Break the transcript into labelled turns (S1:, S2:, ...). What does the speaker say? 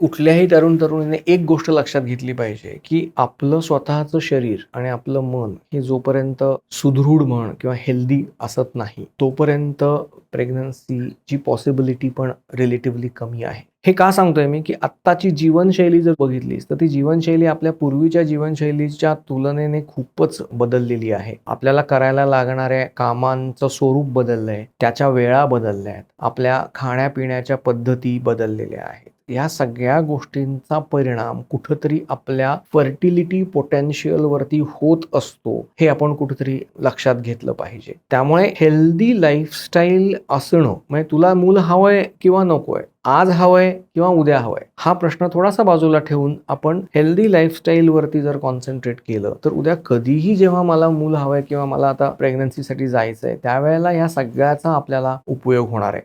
S1: कुठल्याही तरुण तरुणीने एक गोष्ट लक्षात घेतली पाहिजे की आपलं स्वतःचं शरीर आणि आपलं मन हे जोपर्यंत सुदृढ म्हण किंवा हेल्दी असत नाही तोपर्यंत प्रेग्नन्सीची पॉसिबिलिटी पण रिलेटिव्हली कमी आहे. हे का सांगतोय मी? की आत्ताची जीवनशैली जर बघितलीस तर ती जीवनशैली आपल्या पूर्वीच्या जीवनशैलीच्या तुलनेने खूपच बदललेली आहे. आपल्याला करायला लागणाऱ्या कामांचं स्वरूप बदललंय त्याच्या वेळा बदलल्या आहेत आपल्या खाण्यापिण्याच्या पद्धती बदललेल्या आहेत. या सगळ्या गोष्टींचा परिणाम कुठंतरी आपल्या फर्टिलिटी पोटेन्शियलवरती होत असतो हे आपण कुठेतरी लक्षात घेतलं पाहिजे. त्यामुळे हेल्दी लाईफस्टाईल असणं म्हणजे तुला मूल हवंय किंवा नकोय आज हवंय किंवा उद्या हवंय हा प्रश्न थोडासा बाजूला ठेवून आपण हेल्दी लाईफस्टाईलवरती जर कॉन्सन्ट्रेट केलं तर उद्या कधीही जेव्हा मला मूल हवंय किंवा मला आता प्रेग्नन्सीसाठी जायचंय त्यावेळेला या सगळ्याचा आपल्याला उपयोग होणार आहे.